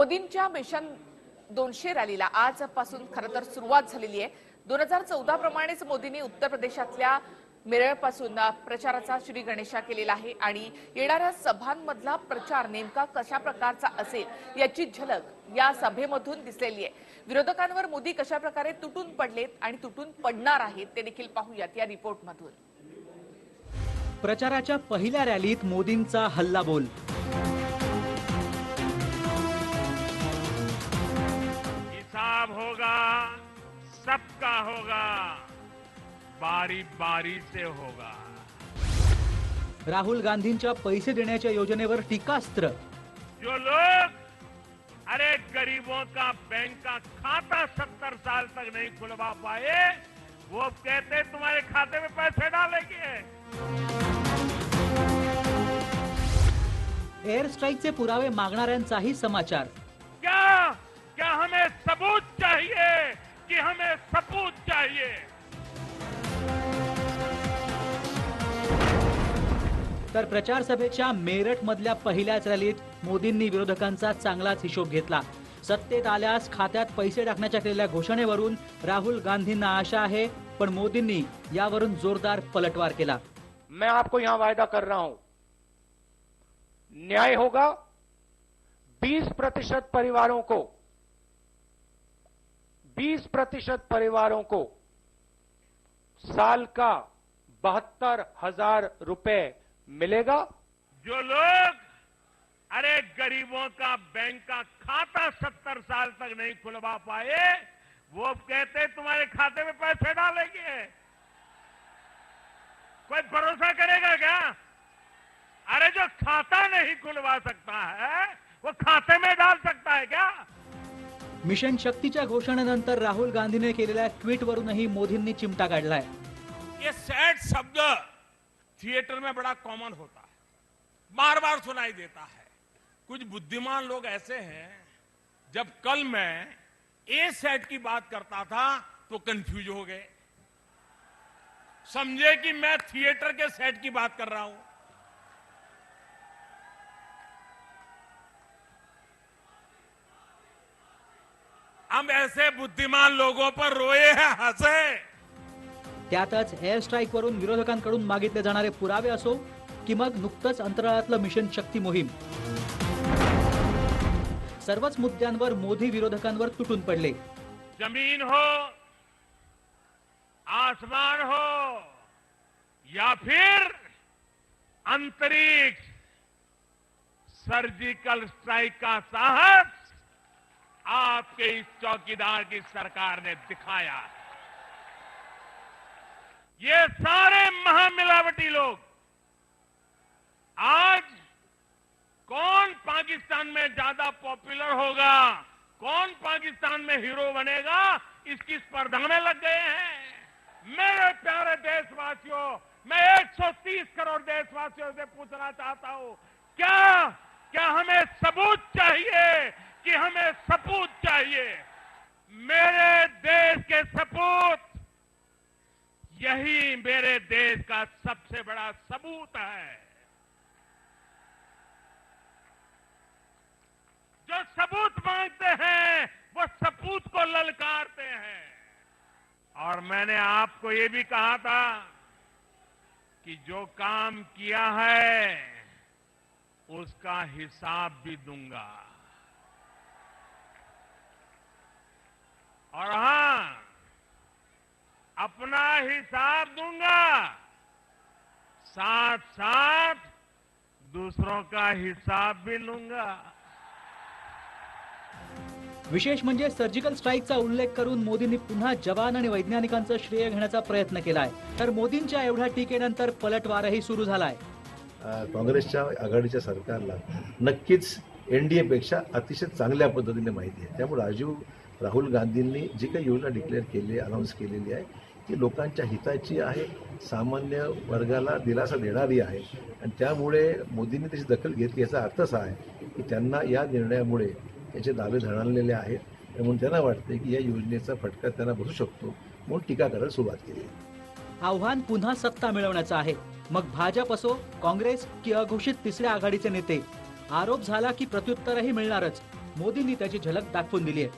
मोदींच्या मिशन दोनशे रॅलीला आजपासून खरं तर सुरुवात झालेली आहे. दोन हजार चौदा प्रमाणेच मोदींनी उत्तर प्रदेशातल्या मिरळपासून प्रचाराचा श्री गणेशा केलेला आहे आणि येणाऱ्या सभांमधला प्रचार नेमका कशा प्रकारचा असेल याची झलक या सभेमधून दिसलेली आहे. विरोधकांवर मोदी कशा प्रकारे तुटून पडलेत आणि तुटून पडणार आहेत ते देखील पाहूयात या रिपोर्टमधून. प्रचाराच्या पहिल्या रॅलीत मोदींचा हल्लाबोल बोल सबका होगा। बारी बारी से होगा। राहुल गांधींच्या पैसे देण्याच्या योजनेवर टीकास्त्र। जो लोग अरे गरीबों का बैंक का खाता सत्तर साल तक नहीं खुलवा पाए वो कहते तुम्हारे खाते में पैसे डालेंगे। एअर स्ट्राईकचे पुरावे मागणाऱ्यांचाही समाचार। क्या क्या हमें सबूत चाहिए? तर प्रचार सभेच्या मेरठ मधल्या पहिल्याच रॅलीत मोदींनी विरोधकांचा चांगलाच हिशोब घेतला. सत्तेत आल्यास खात्यात पैसे टाकण्याच्या केलेल्या घोषणेवरून राहुल गांधींना आशा आहे पण मोदींनी यावरून जोरदार पलटवार केला. मैं आपको यहां वायदा कर रहा हूं। न्याय होगा 20 प्रतिशत परिवारों को 20 प्रतिशत परिवारों को साल का बहत्तर हजार रुपए मिलेगा। जो लोग अरे गरीबों का बैंक का खाता सत्तर साल तक नहीं खुलवा पाए वो कहते तुम्हारे खाते में पैसे डालेंगे। कोई भरोसा करेगा क्या? अरे जो खाता नहीं खुलवा सकता है वो खाते में डाल सकता है क्या? मिशन शक्ति ऐसी शक्तीच्या घोषणेनंतर राहुल गांधी ने के गांधीने केलेल्या ट्विटवरूनही मोदींनी चिमटा काढलाय. ये सैड शब्द थिएटर में बड़ा कॉमन होता है। बार बार सुनाई देता है। कुछ बुद्धिमान लोग ऐसे हैं, जब कल मैं ए सेट की बात करता था तो कंफ्यूज हो गए। समझे कि मैं थिएटर के सेट की बात कर रहा हूँ। हम ऐसे बुद्धिमान लोगों पर रोए हैं, हंसे। त्यातच एअर स्ट्राईकवरून विरोधकांकडून मागितले जाणारे पुरावे असो की मग नुकतंच अंतराळातलं मिशन शक्ती मोहीम. सर्वच मुद्द्यांवर मोदी विरोधकांवर तुटून पडले. जमीन हो आसमान हो या फिर अंतरिक्ष सर्जिकल स्ट्राइक का साहस आपके इस चौकीदार की सरकार ने दिखाया है। ये सारे महामिलावटी लोग, आज कौन पाकिस्तान में ज़्यादा पॉपुलर होगा, कौन पाकिस्तान में हीरो बनेगा, इसकी स्पर्धा में लग गए हैं। मेरे प्यारे देशवासियों, मैं 130 करोड़ देशवासियों से पूछना चाहता हूँ, क्या क्या हमें सबूत चाहिए कि हमें सपूत चाहिए? मेरे देश के यही मेरे देश का सबसे बड़ा सबूत है। जो सबूत मांगते हैं, वो सपूत को ललकारते हैं। और मैंने आपको ये भी कहा था कि जो काम किया है, उसका हिसाब भी दूँगा। और हाँ अपना हिसाब दूंगा। साथ साथ दूसरों का हिसाब भी लूंगा। विशेष म्हणजे सर्जिकल स्ट्राईकचा उल्लेख करून मोदींनी पुन्हा जवान आणि वैज्ञानिकांचं श्रेय घेण्याचा प्रयत्न केलाय. तर मोदींच्या एवढ्या टीकेनंतर पलटवारही सुरू झालाय. काँग्रेसच्या आघाडीच्या सरकारला नक्कीच एनडीएपेक्षा अतिशय चांगल्या पद्धतीने माहिती आहे. त्यामुळे राजीव राहुल गांधींनी जी काही योजना डिक्लेअर केली अनाऊन्स केलेली आहे ती लोकांच्या हिताची आहे सामान्य वर्गाला दिलासा देणारी आहे. आणि त्यामुळे मोदींनी त्याची दखल घेतली याचा अर्थ असा आहे की त्यांना या निर्णयामुळे त्याचे दावे धडावलेले आहेत. त्यामुळे त्यांना वाटते की या योजनेचा फटका त्यांना बसू शकतो म्हणून टीका करायला सुरुवात केली. आव्हान पुन्हा सत्ता मिळवण्याचं आहे. मग भाजप असो काँग्रेस की अघोषित तिसऱ्या आघाडीचे नेते आरोप झाला की प्रत्युत्तरही मिळणारच. मोदींनी त्याची झलक दाखवून दिली आहे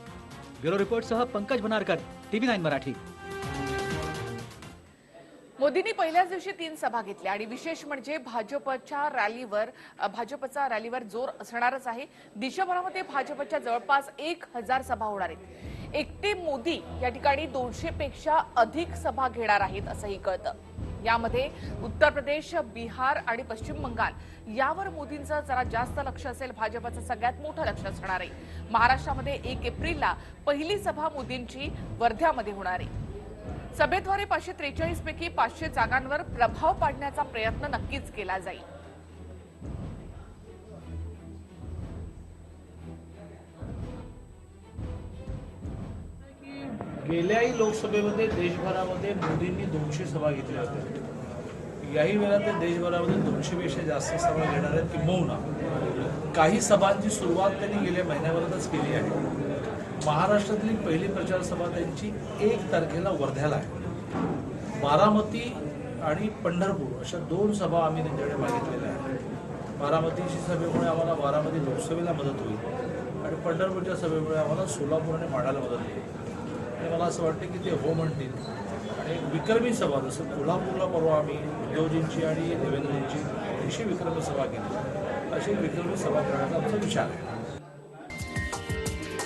ब्युरो रिपोर्टसह पंकज भनारकर टीव्ही नाईन मराठी. मोदींनी पहिल्याच दिवशी तीन सभा घेतल्या आणि विशेष म्हणजे भाजपच्या रॅलीवर भाजपचा रॅलीवर जोर असणारच आहे. देशभरामध्ये भाजपच्या जवळपास एक हजार सभा होणार आहेत. एकटे मोदी या ठिकाणी दोनशे पेक्षा अधिक सभा घेणार आहेत असंही कळतं. यामध्ये उत्तर प्रदेश बिहार आणि पश्चिम बंगाल यावर मोदींचं जरा जास्त लक्ष असेल भाजपचं सगळ्यात मोठं लक्ष असणार आहे. महाराष्ट्रामध्ये एक एप्रिलला पहिली सभा मोदींची वर्ध्यामध्ये होणार आहे. सभेद्वारे पाचशे त्रेचाळीस पैकी पाचशे जागांवर प्रभाव पाडण्याचा प्रयत्न नक्कीच केला जाईल. गेल्याही लोकसभेमध्ये देशभरामध्ये मोदींनी दोनशे सभा घेतल्या होत्या. याही वेळा ते देशभरामध्ये दोनशेपेक्षा जास्त सभा घेणार आहेत किंबहुना काही सभांची सुरुवात त्यांनी गेल्या महिन्याभरातच केली आहे. महाराष्ट्रातली पहिली प्रचार सभा त्यांची एक तारखेला वर्ध्याला आहे. बारामती आणि पंढरपूर अशा दोन सभा आम्ही त्यांच्याकडे मागितलेल्या आहेत. बारामतीची सभेमुळे आम्हाला बारामती लोकसभेला मदत होईल आणि पंढरपूरच्या सभेमुळे आम्हाला सोलापूर आणि माढाला मदत होईल. आणि मला असं वाटतं की ते हो म्हणतील. आणि एक विक्रमी सभा जसं कोल्हापूरला परवा आम्ही उद्धवजींची आणि देवेंद्रजींची अशी विक्रमी सभा केली. अशी विक्रमी सभा करण्याचा आमचा विचार आहे.